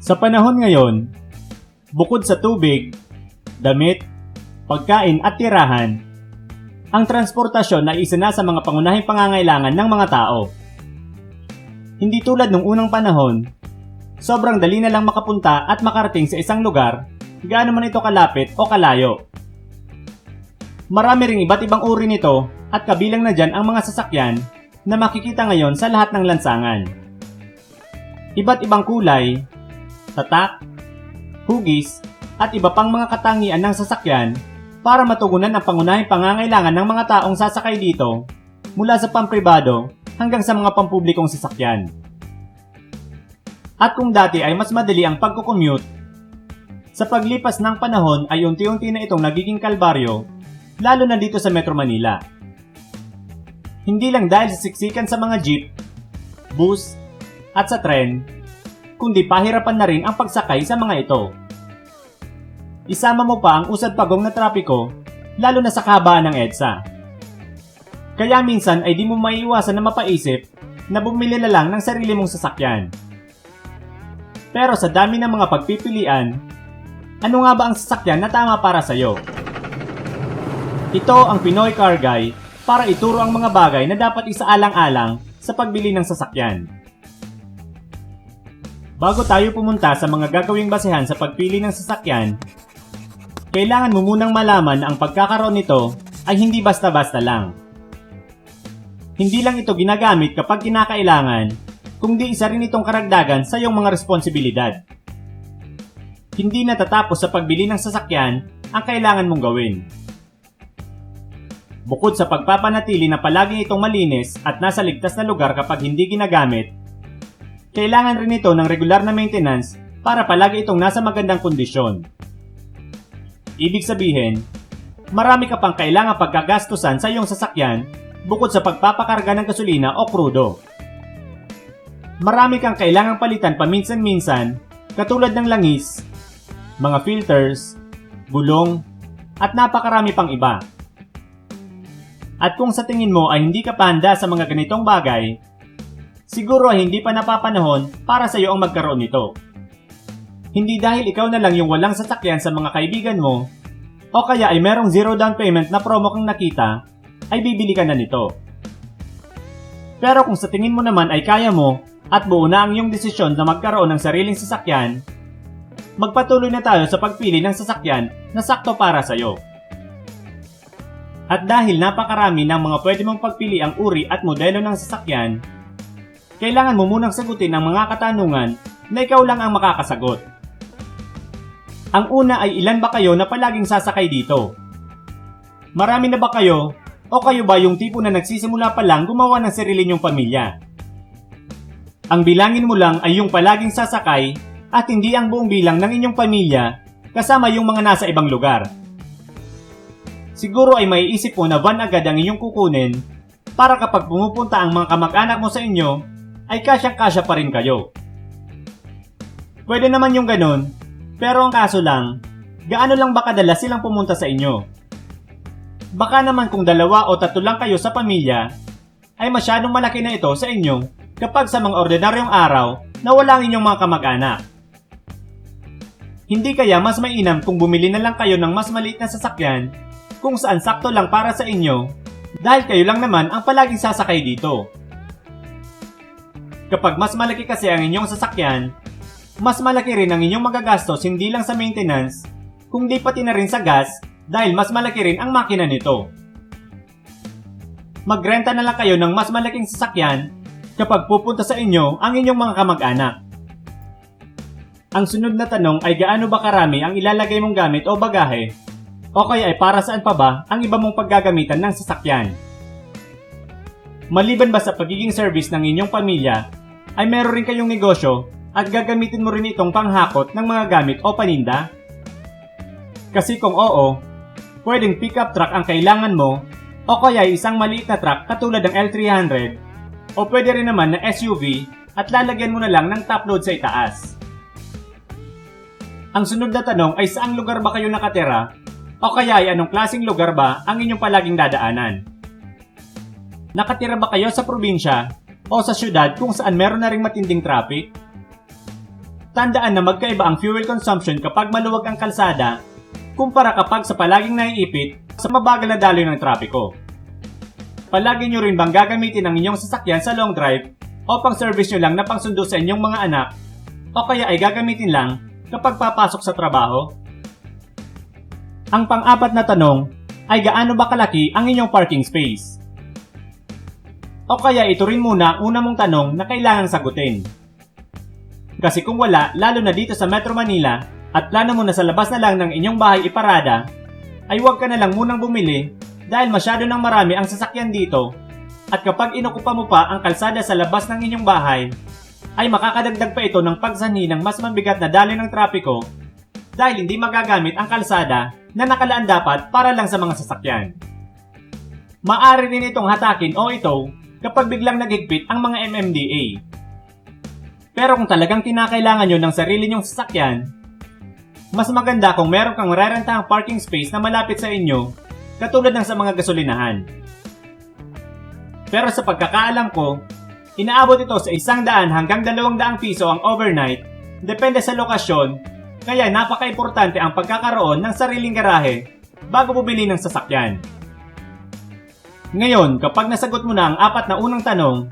Sa panahon ngayon, bukod sa tubig, damit, pagkain at tirahan, ang transportasyon ay isa na sa mga pangunahing pangangailangan ng mga tao. Hindi tulad nung unang panahon, sobrang dali na lang makapunta at makarating sa isang lugar, gaano man ito kalapit o kalayo. Marami ring iba't ibang uri nito at kabilang na dyan ang mga sasakyan na makikita ngayon sa lahat ng lansangan. Iba't ibang kulay, tatak, hugis, at iba pang mga katangian ng sasakyan para matugunan ang pangunahing pangangailangan ng mga taong sasakay dito mula sa pampribado hanggang sa mga pampublikong sasakyan. At kung dati ay mas madali ang pagkukommute, sa paglipas ng panahon ay unti-unti na itong nagiging kalbaryo, lalo na dito sa Metro Manila. Hindi lang dahil sa siksikan sa mga jeep, bus, at sa tren, kundi pahirapan na rin ang pagsakay sa mga ito. Isama mo pa ang usad pagong na trapiko, lalo na sa kahabaan ng EDSA. Kaya minsan ay di mo maiiwasan na mapaisip na bumili na lang ng sarili mong sasakyan. Pero sa dami ng mga pagpipilian, ano nga ba ang sasakyan na tama para sa'yo? Ito ang Pinoy Car Guy para ituro ang mga bagay na dapat isaalang-alang sa pagbili ng sasakyan. Bago tayo pumunta sa mga gagawing basehan sa pagpili ng sasakyan, kailangan mo munang malaman na ang pagkakaroon nito ay hindi basta-basta lang. Hindi lang ito ginagamit kapag kinakailangan, kundi isa rin itong karagdagan sa iyong mga responsibilidad. Hindi natatapos sa pagbili ng sasakyan ang kailangan mong gawin. Bukod sa pagpapanatili na palaging itong malinis at nasa ligtas na lugar kapag hindi ginagamit, kailangan rin ito ng regular na maintenance para palagi itong nasa magandang kondisyon. Ibig sabihin, marami ka pang kailangan pagkagastusan sa iyong sasakyan bukod sa pagpapakarga ng gasolina o krudo. Marami kang kailangang palitan paminsan-minsan katulad ng langis, mga filters, gulong, at napakarami pang iba. At kung sa tingin mo ay hindi ka pa handa sa mga ganitong bagay, siguro hindi pa napapanahon para sa iyo ang magkaroon nito. Hindi dahil ikaw na lang yung walang sasakyan sa mga kaibigan mo, o kaya ay merong zero down payment na promo kang nakita, ay bibili ka na nito. Pero kung sa tingin mo naman ay kaya mo at buo na ang iyong desisyon na magkaroon ng sariling sasakyan, magpatuloy na tayo sa pagpili ng sasakyan na sakto para sa iyo. At dahil napakarami ng mga pwede mong pagpili ang uri at modelo ng sasakyan, kailangan mo munang sagutin ang mga katanungan na ikaw lang ang makakasagot. Ang una ay ilan ba kayo na palaging sasakay dito? Marami na ba kayo o kayo ba yung tipo na nagsisimula pa lang gumawa ng sarili niyong pamilya? Ang bilangin mo lang ay yung palaging sasakay at hindi ang buong bilang ng inyong pamilya kasama yung mga nasa ibang lugar. Siguro ay maiisip mo na van agad ang inyong kukunin para kapag pumupunta ang mga kamag-anak mo sa inyo, ay kasyang-kasya pa rin kayo. Pwede naman yung ganun, pero ang kaso lang, gaano lang ba kadalas silang pumunta sa inyo? Baka naman kung dalawa o tatlo lang kayo sa pamilya, ay masyadong malaki na ito sa inyo kapag sa mga ordinaryong araw na wala ang inyong mga kamag-anak. Hindi kaya mas mainam kung bumili na lang kayo ng mas maliit na sasakyan kung saan sakto lang para sa inyo dahil kayo lang naman ang palaging sasakay dito. Kapag mas malaki kasi ang inyong sasakyan, mas malaki rin ang inyong magagastos hindi lang sa maintenance, kundi pati na rin sa gas dahil mas malaki rin ang makina nito. Magrenta na lang kayo ng mas malaking sasakyan kapag pupunta sa inyo ang inyong mga kamag-anak. Ang sunod na tanong ay gaano ba karami ang ilalagay mong gamit o bagahe o kaya ay para saan pa ba ang iba mong paggagamitan ng sasakyan? Maliban ba sa pagiging service ng inyong pamilya, ay meron rin kayong negosyo at gagamitin mo rin itong panghakot ng mga gamit o paninda? Kasi kung oo, pwedeng pickup truck ang kailangan mo o kaya isang maliit na truck katulad ng L300 o pwede rin naman na SUV at lalagyan mo na lang ng top load sa itaas. Ang sunod na tanong ay saang lugar ba kayo nakatira o kaya ay anong klaseng lugar ba ang inyong palaging dadaanan? Nakatira ba kayo sa probinsya o sa syudad kung saan meron na ring matinding traffic? tandaan na magkaiba ang fuel consumption kapag maluwag ang kalsada kumpara kapag sa palaging naiipit sa mabagal na daloy ng trapiko. Palagi nyo rin bang gagamitin ang inyong sasakyan sa long drive o pang service nyo lang na pangsundo sa inyong mga anak o kaya ay gagamitin lang kapag papasok sa trabaho? Ang pang-apat na tanong ay gaano ba kalaki ang inyong parking space? O kaya ito rin muna una mong tanong na kailangang sagutin. Kasi kung wala, lalo na dito sa Metro Manila, at plano mo na sa labas na lang ng inyong bahay iparada, ay huwag ka na lang munang bumili dahil masyado nang marami ang sasakyan dito at kapag inukupa mo pa ang kalsada sa labas ng inyong bahay, ay makakadagdag pa ito ng pagsanhi ng mas mabigat na daloy ng trapiko dahil hindi magagamit ang kalsada na nakalaan dapat para lang sa mga sasakyan. Maari rin itong hatakin o ito kapag biglang naghigpit ang mga MMDA. Pero kung talagang kinakailangan nyo ng sarili nyong sasakyan, mas maganda kung meron kang rarentahang parking space na malapit sa inyo katulad ng sa mga gasolinahan. Pero sa pagkakaalam ko, inaabot ito sa isang daan hanggang dalawang daang piso ang overnight, depende sa lokasyon, kaya napaka-importante ang pagkakaroon ng sariling garahe bago bumili ng sasakyan. Ngayon, kapag nasagot mo na ang apat na unang tanong,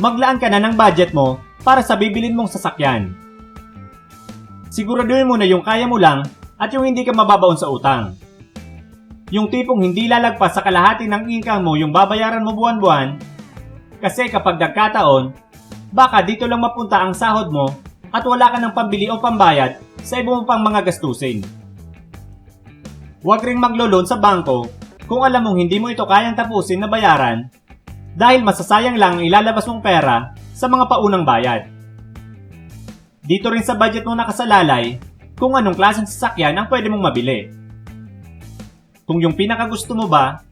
maglaan ka na ng budget mo para sa bibilin mong sasakyan. Siguraduhin mo na yung kaya mo lang at yung hindi ka mababaon sa utang. Yung tipong hindi lalagpas sa kalahati ng income mo yung babayaran mo buwan-buwan kasi kapag nagkataon, baka dito lang mapunta ang sahod mo at wala ka ng pambili o pambayad sa iba mo pang mga gastusin. Huwag ring maglo-loan sa bangko kung alam mong hindi mo ito kayang tapusin na bayaran dahil masasayang lang ang ilalabas mong pera sa mga paunang bayad. Dito rin sa budget mo nakasalalay kung anong klaseng sasakyan ang pwede mong mabili. Kung yung pinakagusto mo ba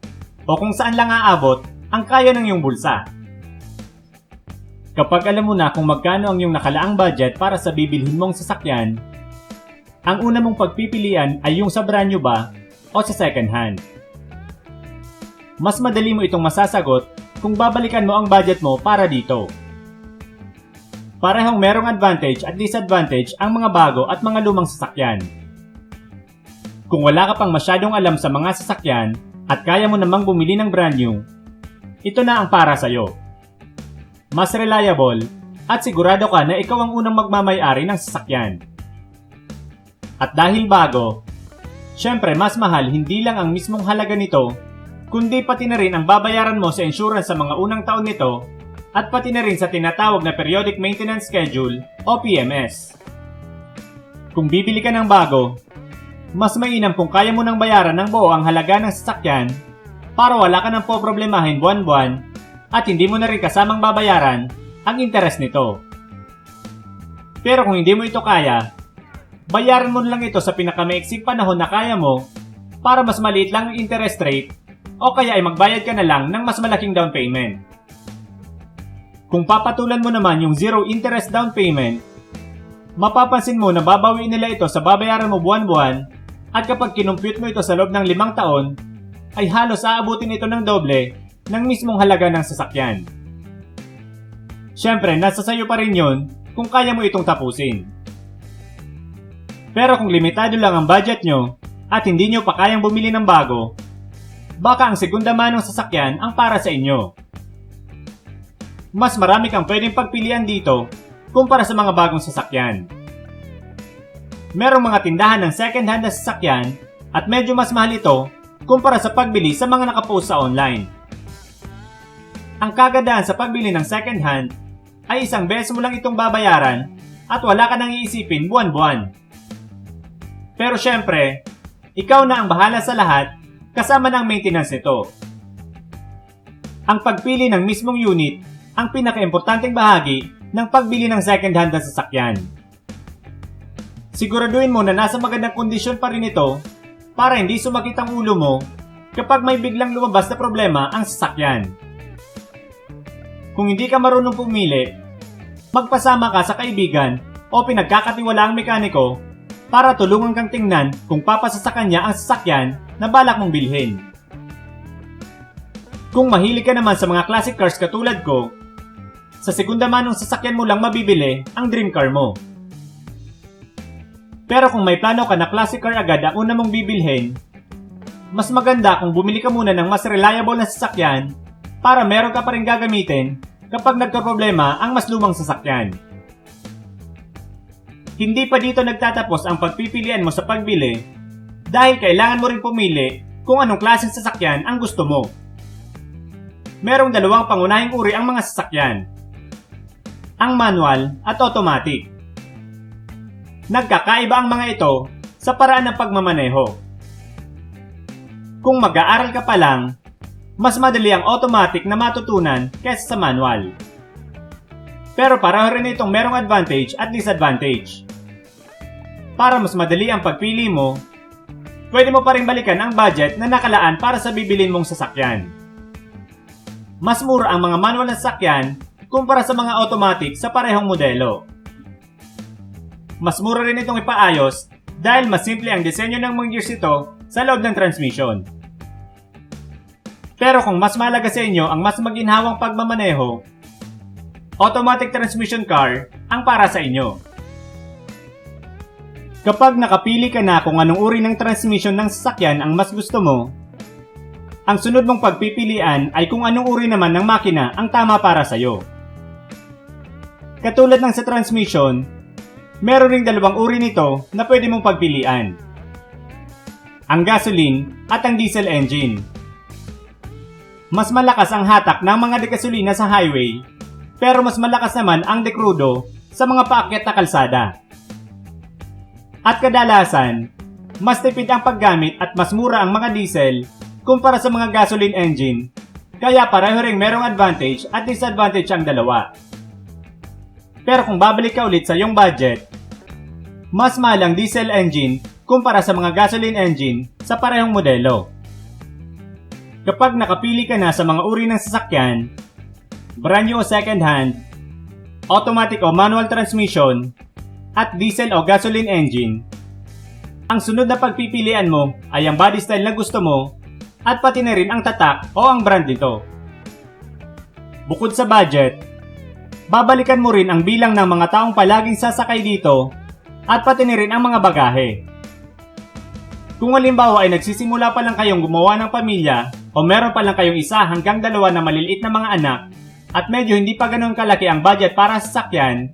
o kung saan lang aabot ang kaya ng iyong bulsa. Kapag alam mo na kung magkano ang iyong nakalaang budget para sa bibilhin mong sasakyan, ang una mong pagpipilian ay yung sa brand new ba o sa second hand. Mas madali mo itong masasagot kung babalikan mo ang budget mo para dito. Parehong merong advantage at disadvantage ang mga bago at mga lumang sasakyan. Kung wala ka pang masyadong alam sa mga sasakyan at kaya mo namang bumili ng brand new, ito na ang para sa'yo. Mas reliable at sigurado ka na ikaw ang unang magmamayari ng sasakyan. At dahil bago, syempre mas mahal hindi lang ang mismong halaga nito, kundi pati na rin ang babayaran mo sa insurance sa mga unang taon nito at pati na rin sa tinatawag na Periodic Maintenance Schedule o PMS. Kung bibili ka ng bago, mas mainam kung kaya mo nang bayaran ng buo ang halaga ng sasakyan para wala ka nang poproblemahin buwan-buwan at hindi mo na rin kasamang babayaran ang interes nito. Pero kung hindi mo ito kaya, bayaran mo lang ito sa pinakamaiksing panahon na kaya mo para mas maliit lang ang interest rate o kaya ay magbayad ka na lang ng mas malaking down payment. Kung papatulan mo naman yung zero interest down payment, mapapansin mo na babawi nila ito sa babayaran mo buwan-buwan at kapag kinumpute mo ito sa loob ng limang taon, ay halos aabutin ito ng doble ng mismong halaga ng sasakyan. Siyempre, nasa sayo pa rin yun kung kaya mo itong tapusin. Pero kung limitado lang ang budget nyo at hindi nyo pa kayang bumili ng bago, baka ang segunda manong sasakyan ang para sa inyo. Mas marami kang pwedeng pagpilian dito kumpara sa mga bagong sasakyan. Merong mga tindahan ng second-hand na sasakyan at medyo mas mahal ito kumpara sa pagbili sa mga nakapost sa online. Ang kagandahan sa pagbili ng second-hand ay isang beses mo lang itong babayaran at wala ka nang iisipin buwan-buwan. Pero syempre, ikaw na ang bahala sa lahat kasama ng maintenance nito. Ang pagpili ng mismong unit ang pinakaimportanteng bahagi ng pagbili ng second-hand na sasakyan. Siguraduhin mo na nasa magandang kondisyon pa rin ito para hindi sumakit ang ulo mo kapag may biglang lumabas na problema ang sasakyan. Kung hindi ka marunong pumili, magpasama ka sa kaibigan o pinagkakatiwalaang mekaniko para tulungan kang tingnan kung papasa sa kanya ang sasakyan na balak mong bilhin. Kung mahilig ka naman sa mga classic cars katulad ko, sa segunda manong sasakyan mo lang mabibili ang dream car mo. Pero kung may plano ka na classic car agad ang una mong bibilhin, mas maganda kung bumili ka muna ng mas reliable na sasakyan para meron ka pa rin gagamitin kapag nagka-problema ang mas lumang sasakyan. Hindi pa dito nagtatapos ang pagpipilian mo sa pagbili dahil kailangan mo rin pumili kung anong klaseng sasakyan ang gusto mo. Merong dalawang pangunahing uri ang mga sasakyan. Ang manual at automatic. Nagkakaiba ang mga ito sa paraan ng pagmamaneho. Kung mag-aaral ka pa lang, mas madali ang automatic na matutunan kaysa sa manual. Pero pareho rin itong merong advantage at disadvantage. Para mas madali ang pagpili mo, pwede mo pa rin balikan ang budget na nakalaan para sa bibilin mong sasakyan. Mas mura ang mga manual na sasakyan kumpara sa mga automatic sa parehong modelo. Mas mura rin itong ipaayos dahil mas simple ang disenyo ng mga gears ito sa loob ng transmission. Pero kung mas malaga sa inyo ang mas maginhawang pagmamaneho, automatic transmission car ang para sa inyo. Kapag nakapili ka na kung anong uri ng transmission ng sasakyan ang mas gusto mo, ang sunod mong pagpipilian ay kung anong uri naman ng makina ang tama para sa iyo. Katulad ng sa transmission, meron ring dalawang uri nito na pwede mong pagpilian. Ang gasoline at ang diesel engine. Mas malakas ang hatak ng mga degasolina sa highway, pero mas malakas naman ang dekrudo sa mga paakyat na kalsada. At kadalasan, mas tipid ang paggamit at mas mura ang mga diesel kumpara sa mga gasoline engine, kaya pareho ring merong advantage at disadvantage ang dalawa. Pero kung babalik ka ulit sa iyong budget, mas mahal ang diesel engine kumpara sa mga gasoline engine sa parehong modelo. Kapag nakapili ka na sa mga uri ng sasakyan, brand new o second hand, automatic o manual transmission, at diesel o gasoline engine, ang sunod na pagpipilian mo ay ang body style na gusto mo at pati na rin ang tatak o ang brand nito. Bukod sa budget, babalikan mo rin ang bilang ng mga taong palaging sasakay dito at pati na rin ang mga bagahe. Kung halimbawa ay nagsisimula pa lang kayong gumawa ng pamilya o meron pa lang kayong isa hanggang dalawa na maliliit na mga anak at medyo hindi pa ganoon kalaki ang budget para sa sasakyan,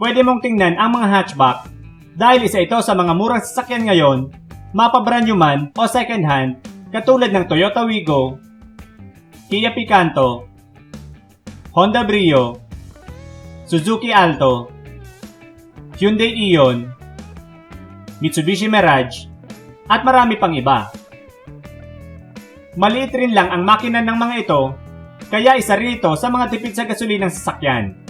pwede mong tingnan ang mga hatchback dahil isa ito sa mga murang sasakyan ngayon, mapabrand new man o second hand katulad ng Toyota Wigo, Kia Picanto, Honda Brio, Suzuki Alto, Hyundai Ion, Mitsubishi Mirage, at marami pang iba. Maliit rin lang ang makina ng mga ito, kaya isa rin ito sa mga tipid sa gasolinang sasakyan.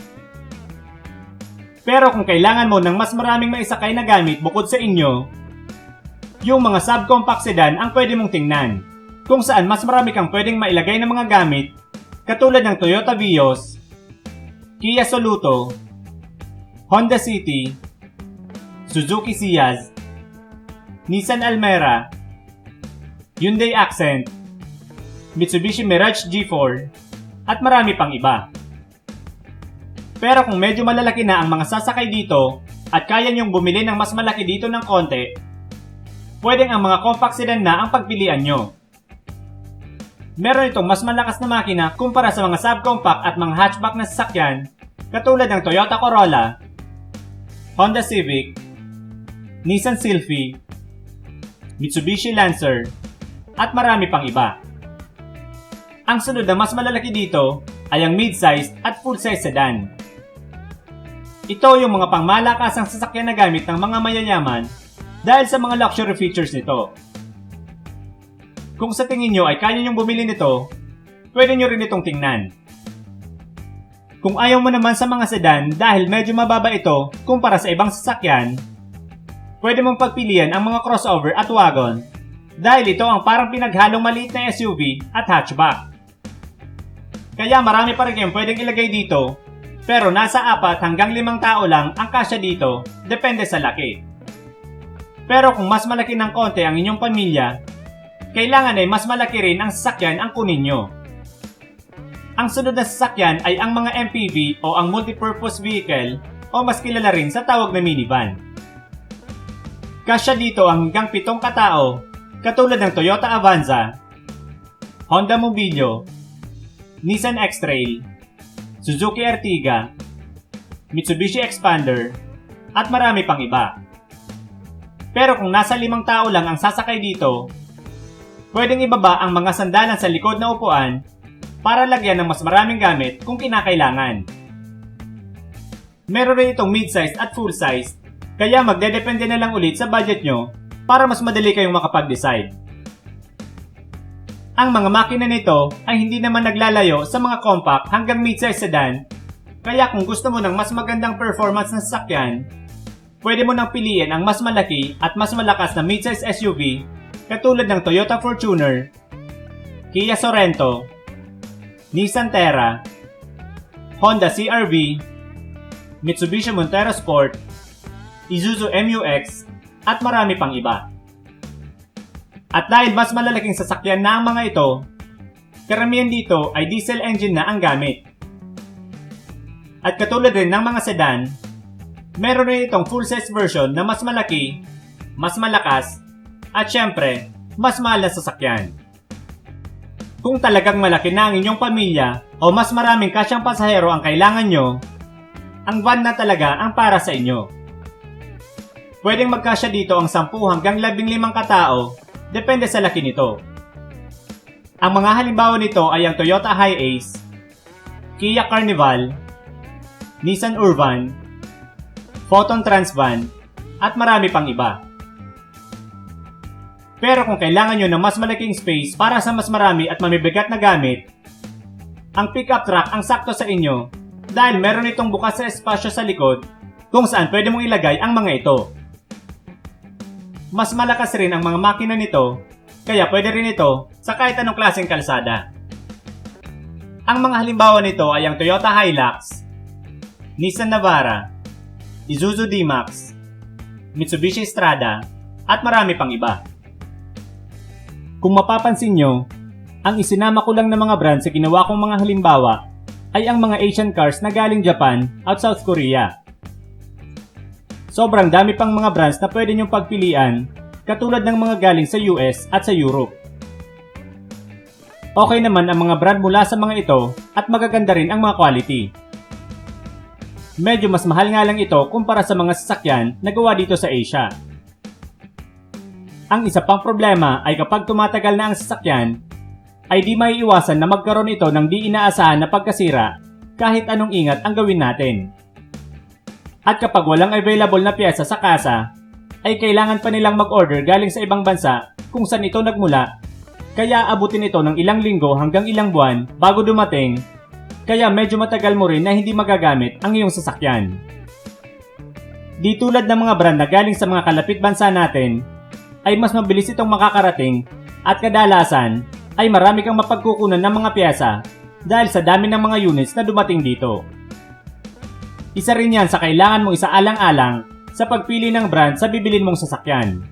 Pero kung kailangan mo ng mas maraming maisakay na gamit bukod sa inyo, yung mga subcompact sedan ang pwede mong tingnan, kung saan mas marami kang pwedeng mailagay ng mga gamit katulad ng Toyota Vios, Kia Soluto, Honda City, Suzuki Ciaz, Nissan Almera, Hyundai Accent, Mitsubishi Mirage G4, at marami pang iba. Pero kung medyo malalaki na ang mga sasakay dito at kaya niyong bumili ng mas malaki dito ng konti, pwedeng ang mga compact sedan na ang pagpilian nyo. Meron itong mas malakas na makina kumpara sa mga subcompact at mga hatchback na sasakyan katulad ng Toyota Corolla, Honda Civic, Nissan Sylphy, Mitsubishi Lancer, at marami pang iba. Ang sunod na mas malalaki dito ay ang mid-size at full-size sedan. Ito yung mga pangmalakasang sasakyan na gamit ng mga mayayaman dahil sa mga luxury features nito. Kung sa tingin nyo ay kaya nyong bumili nito, pwede nyo rin itong tingnan. Kung ayaw mo naman sa mga sedan dahil medyo mababa ito kumpara sa ibang sasakyan, pwede mong pagpilian ang mga crossover at wagon dahil ito ang parang pinaghalong maliit na SUV at hatchback. Kaya marami pa rin kayong pwedeng ilagay dito pero nasa apat hanggang limang tao lang ang kasya dito depende sa laki. Pero kung mas malaki ng konti ang inyong pamilya, kailangan ay mas malaki rin ang sasakyan ang kunin nyo. Ang sunod na sasakyan ay ang mga MPV o ang multipurpose vehicle o mas kilala rin sa tawag na minivan. Kasya dito ang hanggang pitong katao katulad ng Toyota Avanza, Honda Mobilio, Nissan X-Trail, Suzuki Ertiga, Mitsubishi Expander, at marami pang iba. Pero kung nasa limang tao lang ang sasakay dito, pwedeng ibaba ang mga sandalan sa likod na upuan para lagyan ng mas maraming gamit kung kinakailangan. Meron rin itong mid-size at full-size, kaya magdedepende na lang ulit sa budget nyo para mas madali kayong makapag-decide. Ang mga makina nito ay hindi naman naglalayo sa mga compact hanggang mid-size sedan, kaya kung gusto mo ng mas magandang performance ng sasakyan, pwede mo nang piliin ang mas malaki at mas malakas na mid-size SUV katulad ng Toyota Fortuner, Kia Sorento, Nissan Terra, Honda CRV, Mitsubishi Montero Sport, Isuzu MU-X, at marami pang iba. At dahil mas malalaking sasakyan na ang mga ito, karamihan dito ay diesel engine na ang gamit. At katulad rin ng mga sedan, meron rin itong full-size version na mas malaki, mas malakas, at syempre, mas mahal na sasakyan. Kung talagang malaki na ang inyong pamilya o mas maraming kasyang pasahero ang kailangan nyo, ang van na talaga ang para sa inyo. Pwedeng magkasya dito ang 10 hanggang 15 katao, depende sa laki nito. Ang mga halimbawa nito ay ang Toyota Hiace, Kia Carnival, Nissan Urban, Photon Transvan, at marami pang iba. Pero kung kailangan nyo ng mas malaking space para sa mas marami at mamibigat na gamit, ang pickup truck ang sakto sa inyo dahil meron itong bukas sa espasyo sa likod kung saan pwede mong ilagay ang mga ito. Mas malakas rin ang mga makina nito kaya pwede rin ito sa kahit anong klaseng kalsada. Ang mga halimbawa nito ay ang Toyota Hilux, Nissan Navara, Isuzu D-Max, Mitsubishi Strada, at marami pang iba. Kung mapapansin nyo, ang isinama ko lang ng mga brand sa ginawa kong mga halimbawa ay ang mga Asian cars na galing Japan at South Korea. Sobrang dami pang mga brands na pwede nyong pagpilian katulad ng mga galing sa US at sa Europe. Okay naman ang mga brand mula sa mga ito at magaganda rin ang mga quality. Medyo mas mahal nga lang ito kumpara sa mga sasakyan na gawa dito sa Asia. Ang isa pang problema ay kapag tumatagal na ang sasakyan, ay di may iwasan na magkaroon ito ng di inaasahan na pagkasira kahit anong ingat ang gawin natin. At kapag walang available na pyesa sa kasa, ay kailangan pa nilang mag-order galing sa ibang bansa kung saan ito nagmula, kaya abutin ito ng ilang linggo hanggang ilang buwan bago dumating, kaya medyo matagal mo rin na hindi magagamit ang iyong sasakyan. Di tulad ng mga brand na galing sa mga kalapit bansa natin, ay mas mabilis itong makakarating at kadalasan ay marami kang mapagkukunan ng mga pyesa dahil sa dami ng mga units na dumating dito. Isa rin yan sa kailangan mong isaalang-alang sa pagpili ng brand sa bibilin mong sasakyan.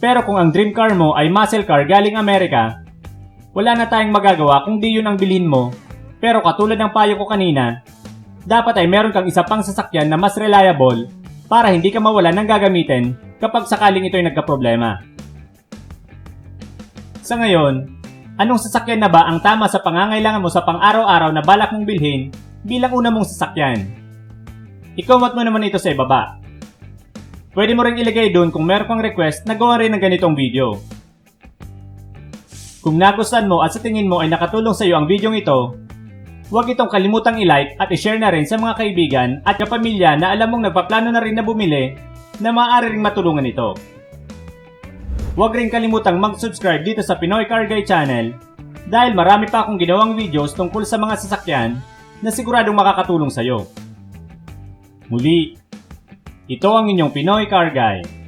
Pero kung ang dream car mo ay muscle car galing Amerika, wala na tayong magagawa kung di yun ang bilhin mo. Pero katulad ng payo ko kanina, dapat ay meron kang isa pang sasakyan na mas reliable para hindi ka mawala ng gagamitin kapag sakaling ito'y nagkaproblema. Sa ngayon, anong sasakyan na ba ang tama sa pangangailangan mo sa pang-araw-araw na balak mong bilhin bilang una mong sasakyan? I-comment mo naman ito sa ibaba. Pwede mo rin ilagay doon kung meron kang request na gawa rin ng ganitong video. Kung nagustuhan mo at sa tingin mo ay nakatulong sa iyo ang video ito, huwag itong kalimutang i-like at i-share na rin sa mga kaibigan at kapamilya na alam mong nagpaplano na rin na bumili na maaari ring matulungan ito. Huwag rin kalimutang mag-subscribe dito sa Pinoy Car Guy channel dahil marami pa akong ginawang videos tungkol sa mga sasakyan na siguradong makakatulong sa iyo. Muli, ito ang inyong Pinoy Car Guy.